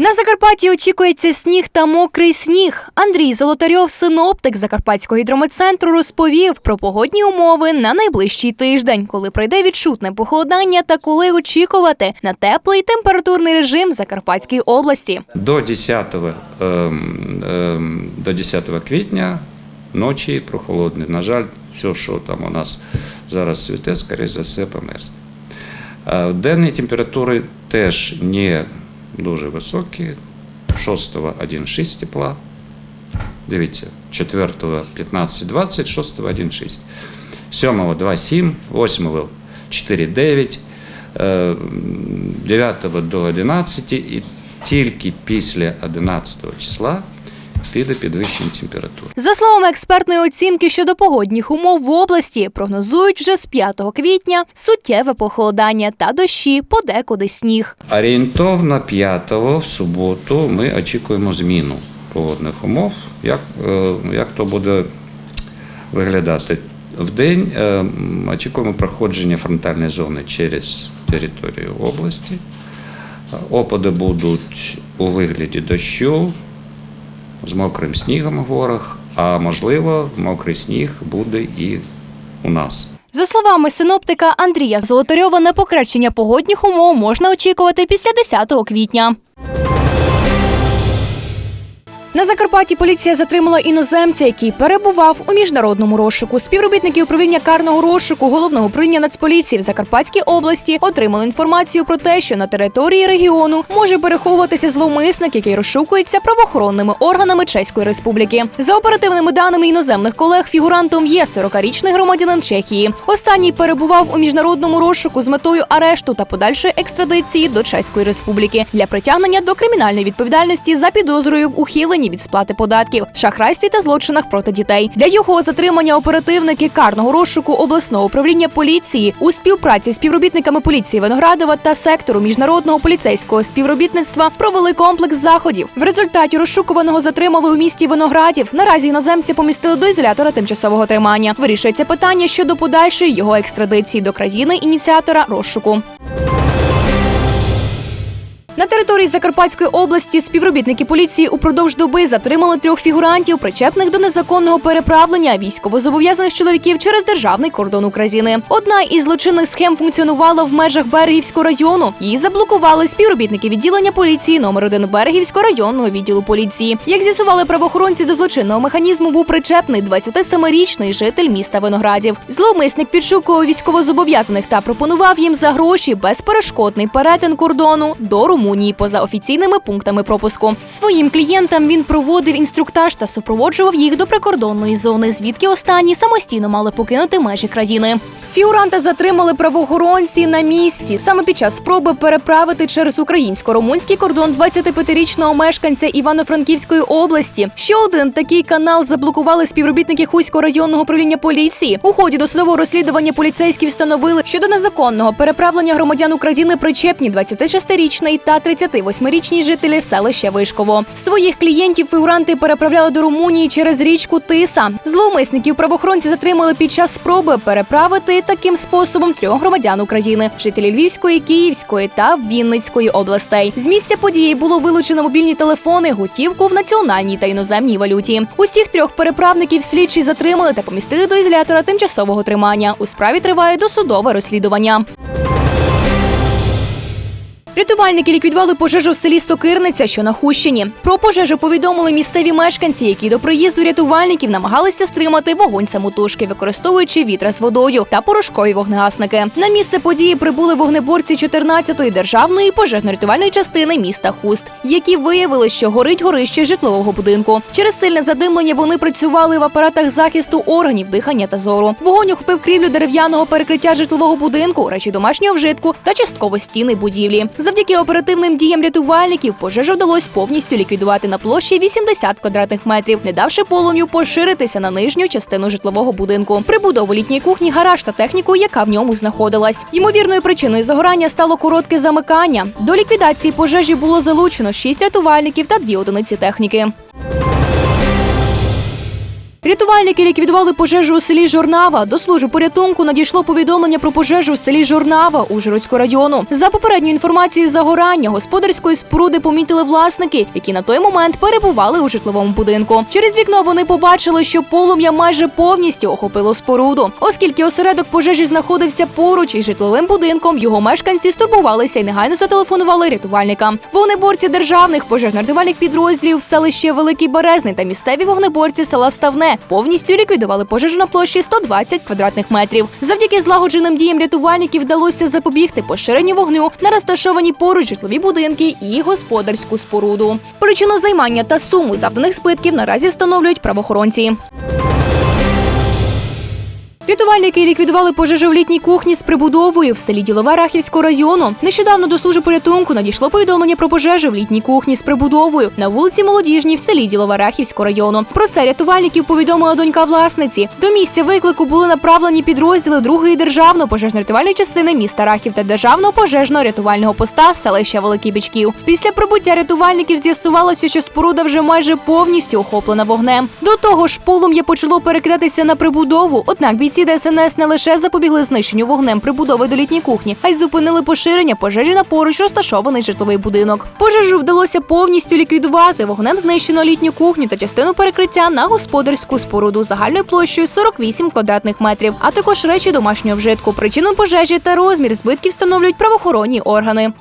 На Закарпатті очікується сніг та мокрий сніг. Андрій Золотарьов, синоптик Закарпатського гідрометцентру, розповів про погодні умови на найближчий тиждень, коли пройде відчутне похолодання та коли очікувати на теплий температурний режим Закарпатській області. До 10, ем, ем, до 10 квітня ночі прохолодні. На жаль, все, що там у нас зараз цвіте, скоріше за все, померзне. Е, Денні температури теж не дуже високі. 6 1,6 тепла. Дивіться, 4 15-20, 6 1,6. 7 2,7, 8 4,9, е, 9 до 11 і тільки після 11 числа Піде підвищення температури. За словами експертної оцінки щодо погодних умов в області, прогнозують вже з 5 квітня суттєве похолодання та дощі, подекуди сніг. Орієнтовно 5 в суботу ми очікуємо зміну погодних умов. Як, е, як то буде виглядати? В день е, очікуємо проходження фронтальної зони через територію області. Опади будуть у вигляді дощу з мокрим снігом в горах, а можливо, мокрий сніг буде і у нас. За словами синоптика Андрія Золотарьова, на покращення погодних умов можна очікувати після 10 квітня. На Закарпатті поліція затримала іноземця, який перебував у міжнародному розшуку. Співробітники управління карного розшуку головного управління Нацполіції в Закарпатській області отримали інформацію про те, що на території регіону може переховуватися зловмисник, який розшукується правоохоронними органами Чеської Республіки. За оперативними даними іноземних колег, фігурантом є 40-річний громадянин Чехії. Останній перебував у міжнародному розшуку з метою арешту та подальшої екстрадиції до Чеської Республіки для притягнення до кримінальної відповідальності за підозрою в ухиленні від сплати податків, шахрайстві та злочинах проти дітей. Для його затримання оперативники карного розшуку обласного управління поліції у співпраці з співробітниками поліції Виноградова та сектору міжнародного поліцейського співробітництва провели комплекс заходів. В результаті розшукуваного затримали у місті Виноградів. Наразі іноземці помістили до ізолятора тимчасового тримання. Вирішується питання щодо подальшої його екстрадиції до країни ініціатора розшуку. Території Закарпатської області співробітники поліції упродовж доби затримали трьох фігурантів, причепних до незаконного переправлення військовозобов'язаних чоловіків через державний кордон України. Одна із злочинних схем функціонувала в межах Берегівського району. Її заблокували співробітники відділення поліції номер 1 Берегівського районного відділу поліції. Як з'ясували правоохоронці до злочинного механізму, був причепний 27-річний житель міста Виноградів. Зловмисник підшукував військовозобов'язаних та пропонував їм за гроші безперешкодний перетин кордону до Румунії поза офіційними пунктами пропуску. Своїм клієнтам він проводив інструктаж та супроводжував їх до прикордонної зони, звідки останні самостійно мали покинути межі країни. Фігуранта затримали правоохоронці на місці саме під час спроби переправити через українсько-румунський кордон 25-річного мешканця Івано-Франківської області. Ще один такий канал заблокували співробітники Хуського районного управління поліції. У ході досудового розслідування поліцейські встановили, що до незаконного переправлення громадян України причепні 26-річний та 38-річні жителі селища Вишково. Своїх клієнтів фігуранти переправляли до Румунії через річку Тиса. Зловмисників правоохоронці затримали під час спроби переправити таким способом трьох громадян України, жителів Львівської, Київської та Вінницької областей. З місця події було вилучено мобільні телефони, готівку в національній та іноземній валюті. Усіх трьох переправників слідчі затримали та помістили до ізолятора тимчасового тримання. У справі триває досудове розслідування. Рятувальники ліквідували пожежу в селі Сокирниця, що на Хущині. Про пожежу повідомили місцеві мешканці, які до приїзду рятувальників намагалися стримати вогонь самотужки, використовуючи вітра з водою та порошкові вогнегасники. На місце події прибули вогнеборці 14-ї державної пожежно-рятувальної частини міста Хуст, які виявили, що горить горище житлового будинку. Через сильне задимлення вони працювали в апаратах захисту органів дихання та зору. Вогонь охопив крівлю дерев'яного перекриття житлового будинку, речі домашнього вжитку та частково стіни будівлі. Завдяки оперативним діям рятувальників пожежу вдалося повністю ліквідувати на площі 80 квадратних метрів, не давши полум'ю поширитися на нижню частину житлового будинку. Прибудову літньої кухні, гараж та техніку, яка в ньому знаходилась. Ймовірною причиною загорання стало коротке замикання. До ліквідації пожежі було залучено 6 рятувальників та 2 одиниці техніки. Рятувальники ліквідували пожежу у селі Жорнава. До служби порятунку надійшло повідомлення про пожежу в селі Жорнава Ужгородського району. За попередньою інформацією загорання господарської споруди помітили власники, які на той момент перебували у житловому будинку. Через вікно вони побачили, що полум'я майже повністю охопило споруду. Оскільки осередок пожежі знаходився поруч із житловим будинком, його мешканці стурбувалися і негайно зателефонували рятувальникам. Вогнеборці державних пожежно-рятувальних підрозділів селище Великий Березний та місцеві вогнеборці села Ставне повністю ліквідували пожежу на площі 120 квадратних метрів. Завдяки злагодженим діям рятувальників вдалося запобігти поширенню вогню на розташовані поруч житлові будинки і господарську споруду. Причину займання та суму завданих збитків наразі встановлюють правоохоронці. Рятувальники ліквідували пожежу в літній кухні з прибудовою в селі Ділове Рахівського району. Нещодавно до служби порятунку надійшло повідомлення про пожежу в літній кухні з прибудовою на вулиці Молодіжній в селі Ділове Рахівського району. Про це рятувальників повідомила донька власниці. До місця виклику були направлені підрозділи другої державної пожежно-рятувальної частини міста Рахів та державного пожежно-рятувального поста селища Великий Бичків. Після прибуття рятувальників з'ясувалося, що споруда вже майже повністю охоплена вогнем. До того ж, полум'я почало перекидатися на прибудову. Однак бійці ДСНС не лише запобігли знищенню вогнем прибудови до літньої кухні, а й зупинили поширення пожежі на поруч розташований житловий будинок. Пожежу вдалося повністю ліквідувати. Вогнем знищено літню кухню та частину перекриття на господарську споруду загальною площею 48 квадратних метрів, а також речі домашнього вжитку. Причину пожежі та розмір збитків встановлюють правоохоронні органи.